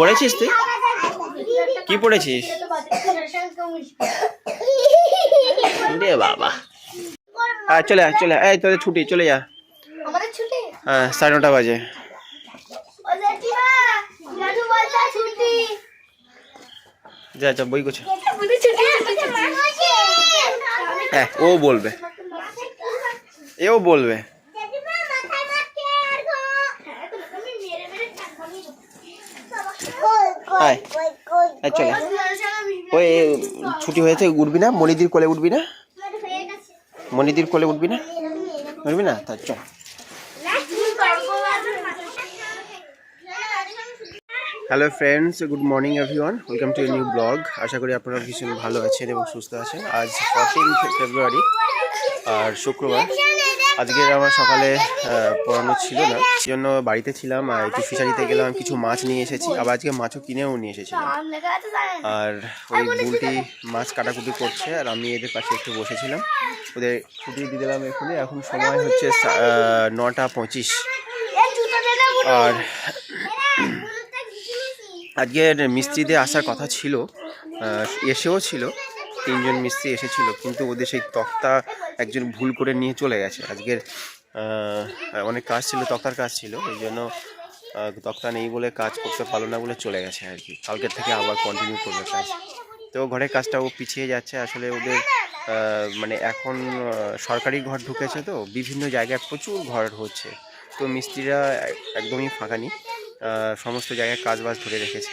পড়েছিস তুই? কি পড়েছিস রে বাবা আয় চলে আয় চলে আয় এই তোদের ছুটি চলে যা হ্যাঁ সাড়ে নটা বাজে যা যা বই ছুটি হ্যাঁ ও বলবে এও বলবে চলে ওই ছুটি হয়েছে উঠবি না মনিদির কোলে উঠবি না মনিদির কোলে উঠবি না? উঠবি না? তা চল। Hello friends good morning everyone welcome to new blog আশা করি আপনারা ভীষণ ভালো আছেন এবং সুস্থ আছেন। আজ ফোরটিন ফেব্রুয়ারি আর শুক্রবার আজকে আমার সকালে পড়ানো ছিল না। সেই জন্য বাড়িতে ছিলাম আর একটু ফিশারিতে গেলাম, কিছু মাছ নিয়ে এসেছি। আবার আজকে মাছও কিনেও নিয়ে এসেছিলাম। আর ওই বুলটি মাছ কাটাকুটি করছে, আর আমি এদের পাশে একটু বসেছিলাম। ওদের ছুটি দিয়ে দিলাম এখানে এখন সময় হচ্ছে নটা পঁচিশ। আর আজকের মিস্ত্রিদের আসার কথা ছিল এসেও ছিল। তিনজন মিস্ত্রি এসেছিল, কিন্তু ওদের সেই তক্তা একজন ভুল করে নিয়ে চলে গেছে। আজকের অনেক কাজ ছিল, তক্তার কাজ ছিল, ওই জন্য তক্তা নেই বলে কাজ করতে পারল না বলে চলে গেছে আর কি। কালকের থেকে আবার কন্টিনিউ করবে কাজ। তো ঘরের কাজটা ও পিছিয়ে যাচ্ছে, আসলে ওদের মানে এখন সরকারি ঘর ঢুকেছে তো, বিভিন্ন জায়গায় প্রচুর ঘর হচ্ছে। তো মিস্ত্রিরা একদমই ফাঁকা নেই সমস্ত জায়গায় কাজ বাজ ধরে রেখেছে।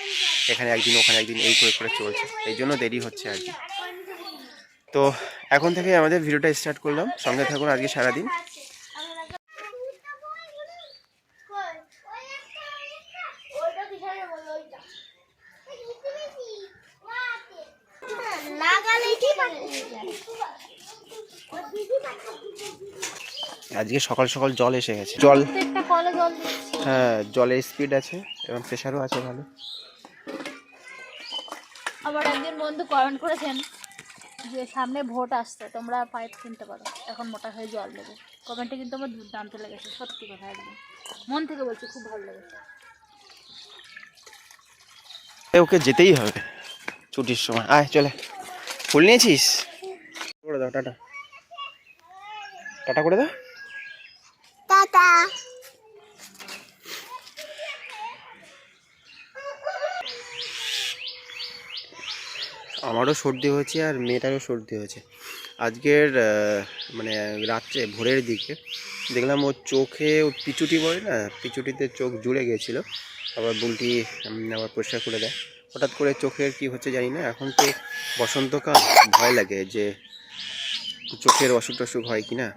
এখানে একদিন, ওখানে একদিন এই করে করে চলছে। এই জন্য দেরি হচ্ছে আর কি। তো এখন থেকে আমাদের ভিডিওটা স্টার্ট করলাম। সঙ্গে থাকুন আজকে সারাদিন। আজকে সকাল সকাল জল এসে গেছে। জল। হ্যাঁ জলের স্পিড আছে এবং প্রেশারও আছে ভালো। আবার একজন বন্ধু কমেন্ট করেছেন। যে সামনে ভোট আসছে তোমরা পাইপ কিনতে পারো। এখন মোটা হয়ে জল দেবে। কমেন্টে কিন্তু আমার দুর্দান্ত লেগেছে সত্যি কথা একদম। মন থেকে বলছি খুব ভালো লেগেছে। ওকে যেতেই হবে ছুটির সময়। আয় চলে। ফুল নিয়েছিস? করে দাও টাটা। টাটা করে দাও। টাটা। আমারও সর্দি হয়েছে আর মেয়েটারও সর্দি হয়েছে। আজকের মানে রাত্রে ভোরের দিকে দেখলাম ওর চোখে ও পিচুটি পড়ে না, পিচুটিতে চোখ জুড়ে গিয়েছিল। আবার বুলটি আবার পরিষ্কার করে দেয়। হঠাৎ করে চোখের কি হচ্ছে জানি না, এখন তো বসন্তকাল, ভয় লাগে যে চোখের অসুখ টসুখ হয় কি না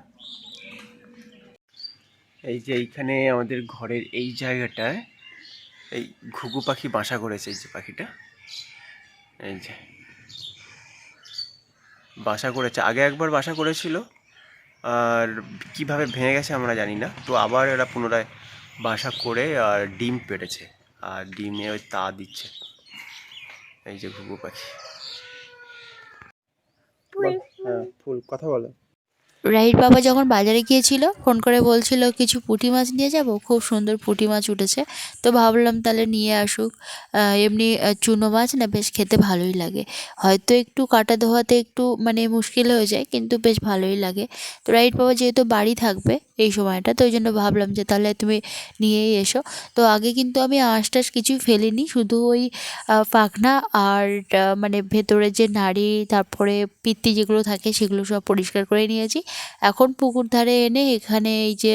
এই যে এইখানে আমাদের ঘরের এই জায়গাটায় এই ঘুঘু পাখি বাসা করেছে, এই যে পাখিটা। এই যে। বাসা করেছে। আগে একবার বাসা করেছিল আর কীভাবে ভেঙে গেছে আমরা জানি না। তো আবার এরা পুনরায় বাসা করে আর ডিম পেটেছে আর ডিমে ওই তা দিচ্ছে। এই যে ঘুঘু পাখি। হ্যাঁ ফুল কথা বলো। রাইট বাবা যখন বাজারে গিয়েছিল, ফোন করে বলছিল, কিছু পুঁটি মাছ নিয়ে যাব? খুব সুন্দর পুঁটি মাছ উঠেছে। তো ভাবলাম তাহলে নিয়ে আসুক। এমনি চুনো মাছ না, বেশ খেতে ভালোই লাগে। হয়তো একটু কাটা ধোয়াতে একটু মানে মুশকিল হয়ে যায়, কিন্তু বেশ ভালোই লাগে। তো রাইট বাবা যেহেতু বাড়ি থাকবে এই সময়টা, তো ওই জন্য ভাবলাম যে, তাহলে তুমি নিয়েই এসো। তো আগে কিন্তু আমি আঁশ টাশ কিছুই ফেলিনি, শুধু ওই পাখনা আর মানে ভেতরে যে নাড়ি, তারপরে পিত্তি যেগুলো থাকে, সেগুলো সব পরিষ্কার করে নিয়েছি। এখন পুকুর ধারে এনে এখানে এই যে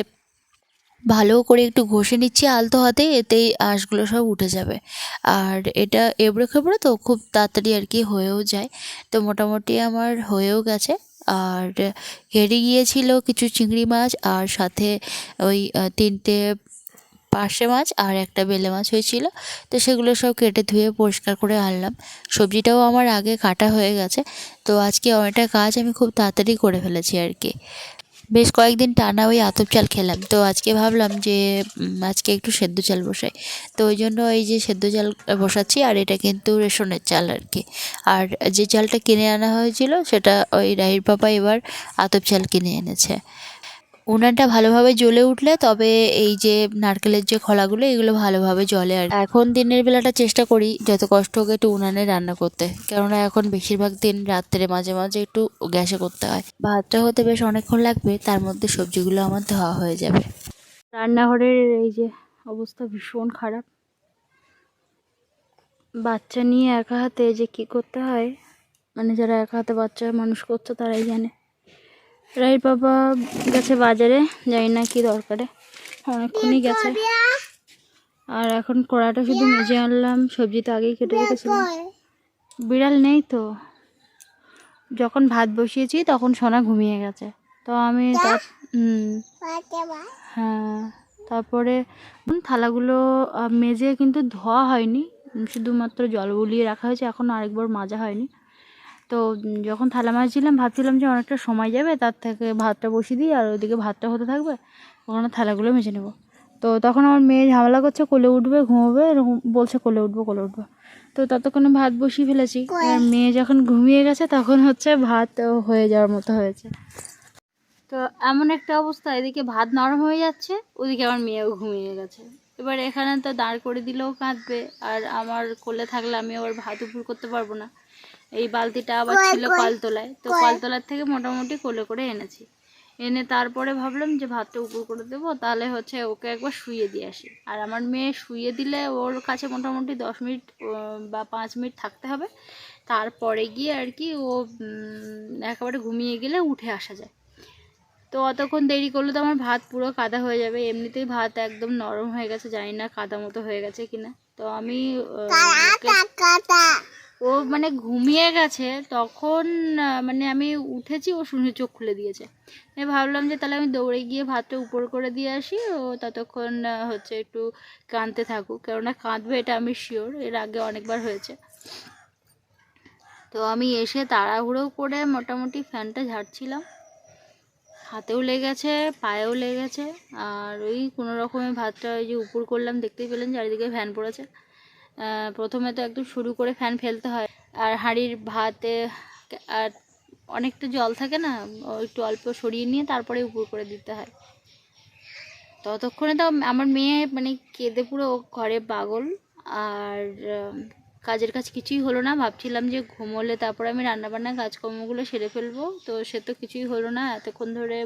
ভালো করে একটু ঘষে নিচ্ছি আলতো হাতে, এতেই আঁশগুলো সব উঠে যাবে। আর এটা এবড়ো খেবড়ো তো খুব তাড়াতাড়ি আর কি হয়েও যায়। তো মোটামুটি আমার হয়েও গেছে। আর হেরে গিয়েছিল কিছু চিংড়ি মাছ আর সাথে ওই তিনটে পার্শে মাছ আর একটা বেলে মাছ হয়েছিল। তো সেগুলো সব কেটে ধুয়ে পরিষ্কার করে আনলাম। সবজিটাও আমার আগে কাটা হয়ে গেছে। তো আজকে অনেকটা কাজ আমি খুব তাড়াতাড়ি করে ফেলেছি আর কি। বেশ কয়েকদিন টানা ওই আতপ চাল খেলাম। তো আজকে ভাবলাম যে আজকে একটু সেদ্ধ চাল বসাই। তো ওই জন্য এই যে সেদ্ধ চাল বসাচ্ছি আর এটা কিন্তু রেশনের চাল আর কি। আর যে চালটা কিনে আনা হয়েছিল, সেটা ওই রাহির পাপা এবার আতপ চাল কিনে এনেছে। উনানটা ভালোভাবে জ্বলে উঠলে তবে এই যে নারকেলের যে খোলাগুলো, এগুলো ভালোভাবে জ্বলে আর এখন দিনের বেলাটা চেষ্টা করি যত কষ্ট হোক একটু উনানে রান্না করতে। কেননা এখন বেশিরভাগ দিন রাত্রে মাঝে মাঝে একটু গ্যাসে করতে হয়। ভাতটা হতে বেশ অনেকক্ষণ লাগবে, তার মধ্যে সবজিগুলো আমার ধোয়া হয়ে যাবে। রান্নাঘরের এই যে অবস্থা ভীষণ খারাপ। বাচ্চা নিয়ে একা হাতে যে কি করতে হয়? মানে যারা একা হাতে বাচ্চা মানুষ করছে, তারাই জানে। রাইর বাবা গেছে বাজারে জানি না কি দরকারে। অনেকক্ষণই গেছে। আর এখন কড়াটা শুধু মেজে আনলাম সবজি তো আগেই কেটে রেখেছিলাম। বিড়াল নেই তো। যখন ভাত বসিয়েছি তখন সোনা ঘুমিয়ে গেছে। তো আমি হ্যাঁ তারপরে থালাগুলো মেজে কিন্তু ধোয়া হয়নি। শুধুমাত্র জল বুলিয়ে রাখা হয়েছে এখন আরেকবার মাজা হয়নি। তো যখন থালা মাছ মাজছিলাম ভাবছিলাম যে অনেকটা সময় যাবে তার থেকে ভাতটা বসিয়ে দিই আর ওইদিকে ভাতটা হতে থাকবে ওখানে থালাগুলো মেজে নেব। তো তখন আমার মেয়ে ঝামেলা করছে কোলে উঠবে ঘুমোবে এরকম বলছে কোলে উঠবো কোলে উঠবো। তো ততক্ষণে ভাত বসিয়ে ফেলেছি। আর মেয়ে যখন ঘুমিয়ে গেছে তখন হচ্ছে ভাত হয়ে যাওয়ার মতো হয়েছে। তো এমন একটা অবস্থা এদিকে ভাত নরম হয়ে যাচ্ছে ওদিকে আমার মেয়েও ঘুমিয়ে গেছে। এবার এখানে তো দাঁড় করে দিলেও কাঁদবে আর আমার কোলে থাকলে আমি আবার ভাত উপর করতে পারব না। এই বালতিটা আবার ছিল কলতলায়। তো কলতলার থেকে মোটামুটি কোলে করে এনেছি। এনে তারপরে ভাবলাম যে ভাতটা উপর করে দেবো তাহলে হচ্ছে ওকে একবার শুয়ে দিয়ে আসি। আর আমার মেয়ে শুয়ে দিলে ওর কাছে মোটামুটি দশ মিনিট বা পাঁচ মিনিট থাকতে হবে। তারপরে গিয়ে আর কি ও একেবারে ঘুমিয়ে গেলে উঠে আসা যায়। তো অতক্ষণ দেরি করলে তো আমার ভাত পুরো কাদা হয়ে যাবে। এমনিতেই ভাত একদম নরম হয়ে গেছে জানি না কাদা মতো হয়ে গেছে কিনা। তো আমি ও মানে ঘুমিয়ে গেছে, তখন মানে আমি উঠেছি, ও শুনে চোখ খুলে দিয়েছে। আমি ভাবলাম যে তাহলে আমি দৌড়ে গিয়ে ভাতটা উপর করে দিয়ে আসি, ও ততক্ষণ হচ্ছে একটু কাঁদতে থাকুক, কেননা কাঁদবে এটা আমি শিওর এর আগে অনেকবার হয়েছে। তো আমি এসে তাড়াহুড়ো করে মোটামুটি ফ্যানটা ঝাড়ছিলাম। হাতেও লেগেছে, পায়েও লেগেছে, আর ওই কোনো রকমে ভাতটা ওই যে উপর করলাম, দেখতেই পেলেন চারিদিকে ফ্যান পড়েছে। প্রথমে তো একদম শুরু করে ফ্যান ফেলতে হয়। আর হাঁড়ির ভাতে আর অনেকটা জল থাকে না একটু অল্প সরিয়ে নিয়ে তারপরে উপর করে দিতে হয়। ততক্ষণে তো আমার মেয়ে মানে কেঁদে পুরো ঘরে পাগল। আর কাজের কাজ কিছুই হলো না। ভাবছিলাম যে ঘুমোলে তারপরে আমি রান্নাবান্না কাজকর্মগুলো সেরে ফেলব। তো সে তো কিছুই হলো না। এতক্ষণ ধরে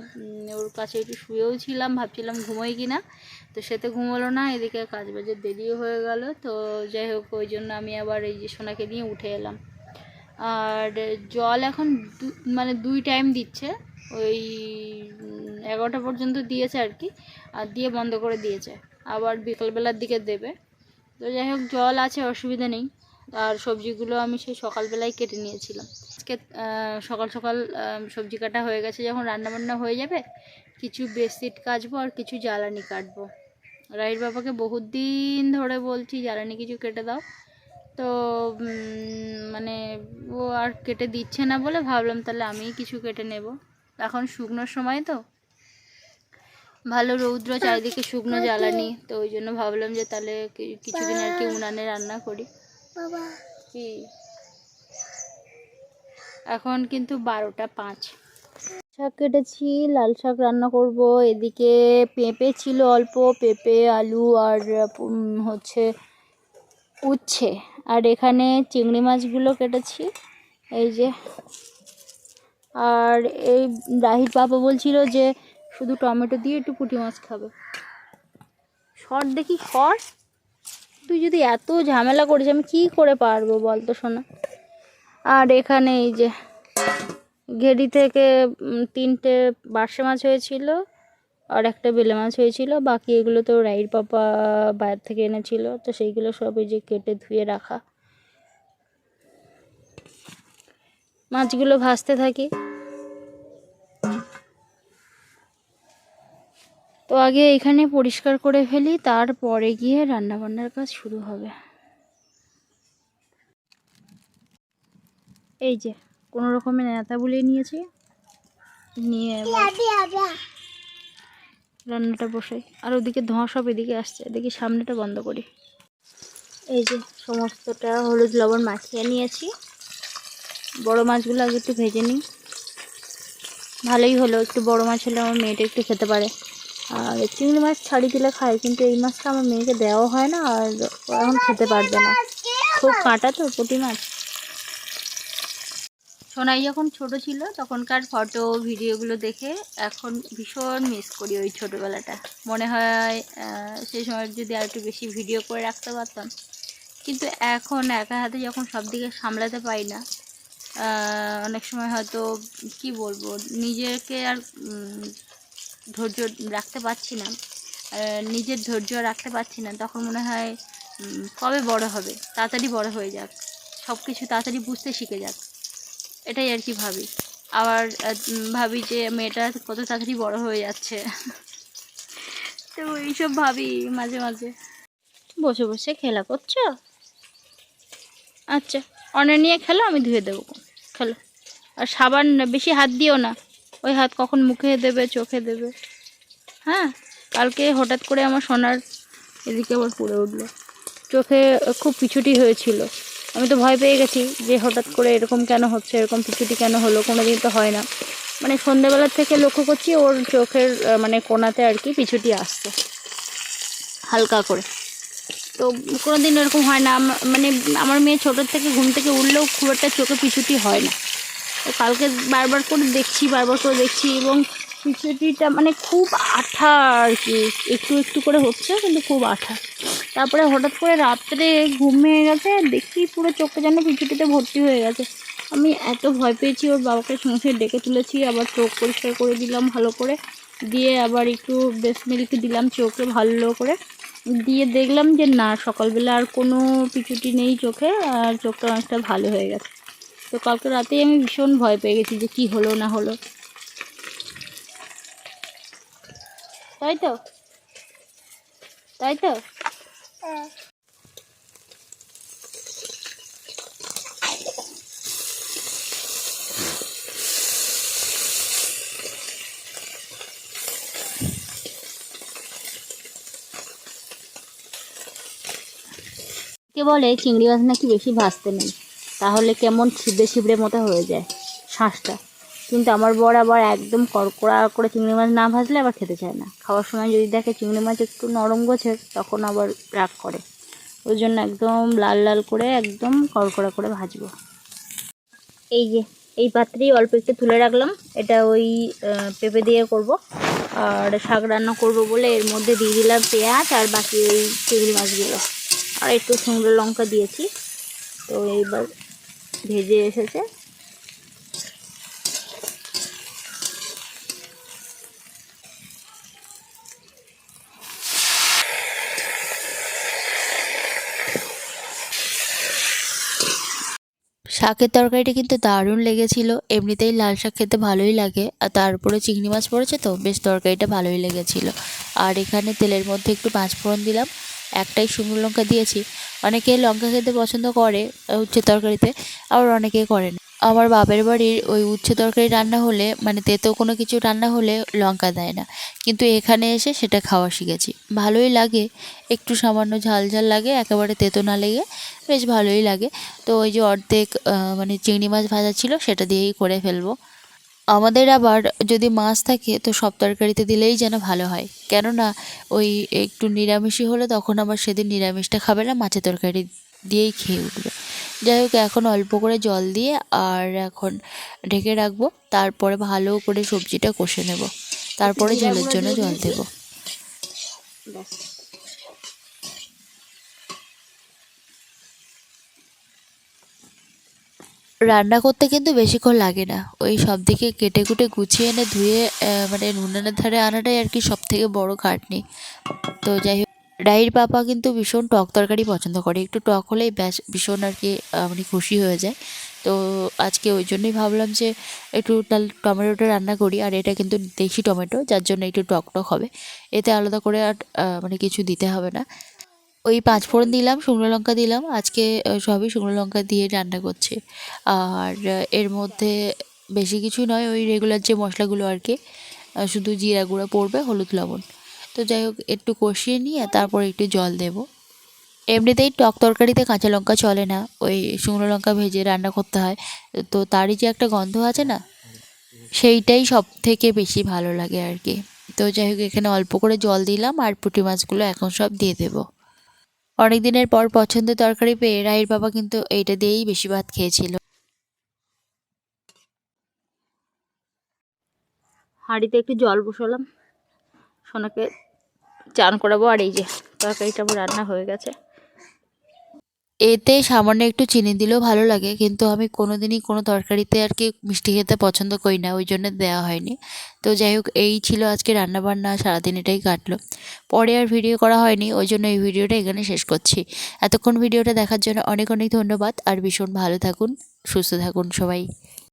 ওর কাছে একটু শুয়েও ছিলাম। ভাবছিলাম ঘুমোই কি না তো সে তো ঘুমোলো না। এদিকে কাজ বাজের দেরিও হয়ে গেল। তো যাই হোক, ওই জন্য আমি আবার এই যে সোনাকে নিয়ে উঠে এলাম। আর জল এখন মানে দুই টাইম দিচ্ছে। ওই এগারোটা পর্যন্ত দিয়েছে আর কি। আর দিয়ে বন্ধ করে দিয়েছে। আবার বিকেলবেলার দিকে দেবে। তো যাই হোক, জল আছে, অসুবিধা নেই। আর সবজিগুলো আমি সেই সকালবেলায় কেটে নিয়েছিলাম। আজকে সকাল সকাল সবজি কাটা হয়ে গেছে। যখন রান্নাবান্না হয়ে যাবে, কিছু বেডশিট কাচবো আর কিছু জ্বালানি কাটবো। রাহির বাবাকে বহুত দিন ধরে বলছি, জ্বালানি কিছু কেটে দাও। তো মানে ও আর কেটে দিচ্ছে না বলে ভাবলাম তাহলে আমিই কিছু কেটে নেব। এখন শুকনোর সময় তো। ভালো রৌদ্র, চারিদিকে শুকনো জ্বালানি। তো ওই জন্য ভাবলাম যে তাহলে কিছুদিন আর কি উনানে রান্না করি। কি? এখন কিন্তু বারোটা পাঁচ। শাক কেটেছি লাল শাক রান্না করব। এদিকে পেঁপে ছিল অল্প পেঁপে আলু আর হচ্ছে উচ্ছে। আর এখানে চিংড়ি মাছগুলো কেটেছি এই যে। আর এই রাহির বাবা বলছিল যে শুধু টমেটো দিয়ে একটু পুঁটি মাছ খাবে। শর্ট দেখি শর্ট তুই যদি এত ঝামেলা করিস, আমি কী করে পারব বল তো শোনা। আর এখানে এই যে ঘেরি থেকে তিনটে বার্ষে মাছ হয়েছিল আর একটা বেলে মাছ হয়েছিল। বাকি এগুলো তো রাইর পাপা বাইরে থেকে এনেছিল, তো সেইগুলো সব এই যে কেটে ধুয়ে রাখা। মাছগুলো ভাসতে থাকি। তো আগে এখানে পরিষ্কার করে ফেলি, তারপরে গিয়ে রান্নাবান্নার কাজ শুরু হবে। এই যে, কোনো রকমের নেতা বলে নিয়েছি। নিয়ে রান্নাটা বসাই। আর ওদিকে ধোঁয়া সব এদিকে আসছে এদিকে সামনেটা বন্ধ করি। এই যে, সমস্তটা হলুদ লবণ মাখিয়ে নিয়েছি। বড় মাছগুলো আগে একটু ভেজে নিই। ভালোই হলো, একটু বড় মাছ হলে আমার মেয়েটা একটু খেতে পারে। আর চিংড়ি মাছ ছাড়ি দিলে খায়, কিন্তু এই মাছটা আমার মেয়েকে দেওয়া হয় না, আর এখন খেতে পারবে না। খুব কাঁটা তো, পুঁটি মাছ। সোনাই যখন ছোট ছিল, তখনকার ফটো, ভিডিওগুলো দেখে এখন ভীষণ মিস করি ওই ছোটোবেলাটা। মনে হয় সেই সময় যদি আর একটু বেশি ভিডিও করে রাখতে পারতাম। কিন্তু এখন একা হাতে যখন সব দিকে সামলাতে পারি না অনেক সময় হয়তো, কি বলব, নিজেকে আর ধৈর্য রাখতে পারছি না নিজের ধৈর্য রাখতে পারছি না, তখন মনে হয় কবে বড় হবে? তাড়াতাড়ি বড় হয়ে যাক। সব কিছু তাড়াতাড়ি বুঝতে শিখে যাক। এটাই আর কি ভাবি। আবার ভাবি যে মেয়েটা কত তাড়াতাড়ি বড় হয়ে যাচ্ছে। তো এইসব ভাবি মাঝে মাঝে। বসে বসে খেলা করছ? আচ্ছা অনে নিয়ে খেলো, আমি ধুয়ে দেবো। খেলো। আর সাবান বেশি হাত দিও না। ওই হাত কখন মুখে দেবে, চোখে দেবে। হ্যাঁ? কালকে হঠাৎ করে আমার সোনার এদিকে আবার পুড়ে উঠল। চোখে খুব পিছুটি হয়েছিল। আমি তো ভয় পেয়ে গেছি যে হঠাৎ করে এরকম কেন হচ্ছে, এরকম পিছুটি কেন হলো কোনো দিন তো হয় না। মানে সন্ধেবেলার থেকে লক্ষ্য করছি ওর চোখের মানে কোনাতে আর কি পিছুটি আসছে। হালকা করে। তো কোনো দিন এরকম হয় না। মানে আমার মেয়ে ছোটোর থেকে ঘুম থেকে উঠলেও খুব একটা চোখে পিছুটি হয় না। কালকে বারবার করে দেখছি, বারবার করে দেখছি এবং পিছুটিটা মানে খুব আঠা আর কি, একটু একটু করে হচ্ছে কিন্তু খুব আঠা। তারপরে হঠাৎ করে রাত্রে ঘুম ভেঙে গেছে, দেখি পুরো চোখটা যেন পিছুটিতে ভর্তি হয়ে গেছে। আমি এত ভয় পেয়েছি, ওর বাবাকে সঙ্গে ডেকে তুলেছি, আবার চোখ পরিষ্কার করে দিলাম ভালো করে। দিয়ে আবার একটু বেশ মিল্ক দিলাম চোখে ভালো করে। দিয়ে দেখলাম যে না, সকালবেলা আর কোনো পিছুটি নেই চোখে, আর চোখটা অনেকটা ভালো হয়ে গেছে। তো কালকে রাতেই আমি ভীষণ ভয় পেয়ে গেছি যে কি হলো না হলো। তাই তো? তাই তো? কে বলে চিংড়ি মাছ নাকি বেশি ভাজতে নেই? তাহলে কেমন ছিবড়ে ছিবড়ে মতো হয়ে যায় শাঁসটা কিন্তু আমার বর আবার একদম কড়কড়া করে চিংড়ি মাছ না ভাজলে আবার খেতে চায় না। খাওয়ার সময় যদি দেখে চিংড়ি মাছ একটু নরম গোছের তখন আবার রাগ করে। ওই জন্য একদম লাল লাল করে একদম কড়কড়া করে ভাজবো। এই যে, এই পাত্রেই অল্প একটু তুলে রাখলাম। এটা ওই পেঁপে দিয়ে করব। আর শাক রান্না করব বলে এর মধ্যে দিয়ে দিলাম পেঁয়াজ আর বাকি ওই চিংড়ি মাছগুলো। আর একটু শুকনো লঙ্কা দিয়েছি। তো এইবার ভেজে এসেছে। শাকের তরকারিটা কিন্তু দারুণ লেগেছিল। এমনিতেই লাল শাক খেতে ভালোই লাগে। আর তারপরে চিংড়ি মাছ পড়েছে তো, বেশ তরকারিটা ভালোই লেগেছিল। আর এখানে তেলের মধ্যে একটু পাঁচফোড়ন দিলাম। একটাই শুকনো লঙ্কা দিয়েছি। অনেকে লঙ্কা খেতে পছন্দ করে উচ্ছে তরকারিতে, আবার অনেকে করে না আমার বাপের বাড়ির ওই উচ্ছে তরকারি রান্না হলে মানে তেতো কোনো কিছু রান্না হলে লঙ্কা দেয় না। কিন্তু এখানে এসে সেটা খাওয়া শিখেছি। ভালোই লাগে, একটু সামান্য ঝাল ঝাল লাগে, একেবারে তেতো না লেগে বেশ ভালোই লাগে। তো ওই যে অর্ধেক মানে চিংড়ি মাছ ভাজা ছিল, সেটা দিয়েই করে ফেলব। আমাদের আবার যদি মাছ থাকে, তো সব তরকারিতে দিলেই যেন ভালো হয়। কেননা, ওই একটু নিরামিষই হলে তখন আবার সেদিন নিরামিষটা খাবে না, মাছের তরকারি দিয়েই খেয়ে উঠবে। যাই হোক, এখন অল্প করে জল দিয়ে আর এখন ঢেকে রাখব। তারপরে ভালো করে সবজিটা কষে নেব। তারপরে জলের জন্য জল দেবো। রান্না করতে কিন্তু বেশিক্ষণ লাগে না। ওই সব দিকে কেটে কুটে গুছিয়ে এনে ধুয়ে মানে নুনের ধারে আনাটাই আর কি সব থেকে বড় খাটনি। তো যাই হোক ডাইর পাপা কিন্তু ভীষণ টক তরকারি পছন্দ করে। একটু টক হলেই ব্যাস, ভীষণ আর কি মানে খুশি হয়ে যায়। তো আজকে ওই জন্যই ভাবলাম যে একটু তাহলে টমেটোটা রান্না করি, আর এটা কিন্তু দেশি টমেটো, যার জন্য একটু টক টক হবে। এতে আলাদা করে আর মানে কিছু দিতে হবে না। ওই পাঁচ ফোড়ন দিলাম, শুকনো লঙ্কা দিলাম, আজকে সবই শুকনো লঙ্কা দিয়ে রান্না করছে। আর এর মধ্যে বেশি কিছু নয়, ওই রেগুলার যে মশলাগুলো আর কি শুধু জিরা গুঁড়ো পড়বে, হলুদ লবণ। তো যাই হোক, একটু কষিয়ে নিয়ে তারপর একটু জল দেব। এমনিতেই টক তরকারিতে কাঁচা লঙ্কা চলে না, ওই শুকনো লঙ্কা ভেজে রান্না করতে হয়। তো তারই যে একটা গন্ধ আছে না, সেইটাই সব থেকে বেশি ভালো লাগে আর কি। তো যাই হোক, এখানে অল্প করে জল দিলাম, আর পুঁটি মাছগুলো এখন সব দিয়ে দেবো। অনেক দিনের পর পছন্দের তরকারি পেয়ে রায়ের বাবা কিন্তু এইটা দিয়েই বেশি ভাত খেয়েছিল। হাঁড়িতে একটু জল বসালাম, সোনাকে চান করাবো, আর এই যে তরকারিটা আমার রান্না হয়ে গেছে। এতে সামান্য একটু চিনি দিলেও ভালো লাগে, কিন্তু আমি কোনো দিনই কোনো তরকারিতে আর কি মিষ্টি খেতে পছন্দ করি না, ওই জন্য দেওয়া হয়নি। তো যাই হোক, এই ছিল আজকে রান্নাবান্না, সারাদিন এটাই কাটলো। পরে আর ভিডিও করা হয়নি, ওই জন্য এই ভিডিওটা এখানে শেষ করছি। এতক্ষণ ভিডিওটা দেখার জন্য অনেক অনেক ধন্যবাদ, আর ভীষণ ভালো থাকুন, সুস্থ থাকুন সবাই।